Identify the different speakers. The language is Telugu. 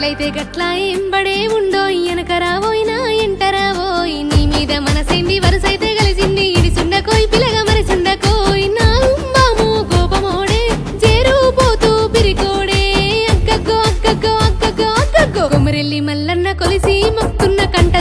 Speaker 1: గట్లయితే గట్లా ఎంబడే ఉండో ఎనకరావోయినా ఎంటరావోయ్ నీ మీద మనసైంది వరుసైతే కలిసింది ఇది సుండకోయ్ పిలగ మరి సుండకోయ్. నా ఉమ్మాము కోపమోడే చేరు పోతూ పిరికోడే. అక్కగో అక్కగో అక్కగో అక్కగో కొమరెల్లి మల్లన్న కొలిసి మొక్కున్న కంట